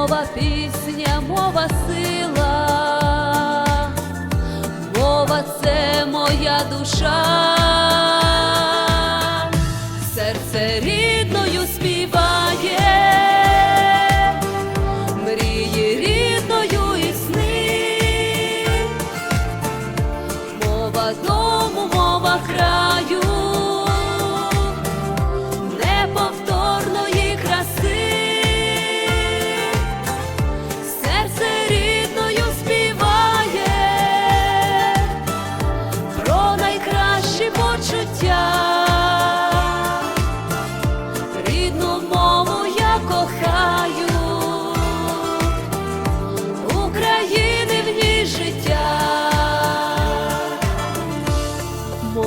Мова пісня, мова сила, мова це моя душа,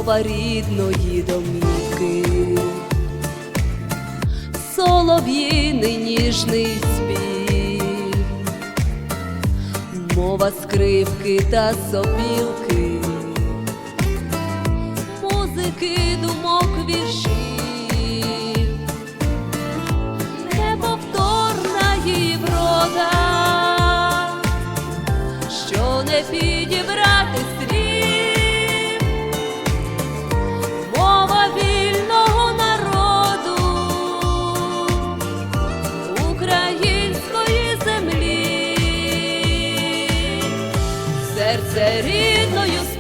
слова рідної домівки, солов'їний ніжний спів, мова скрипки та сопілки, музики думок віршів, неповторна її врода, що не підібратися. серце рідною.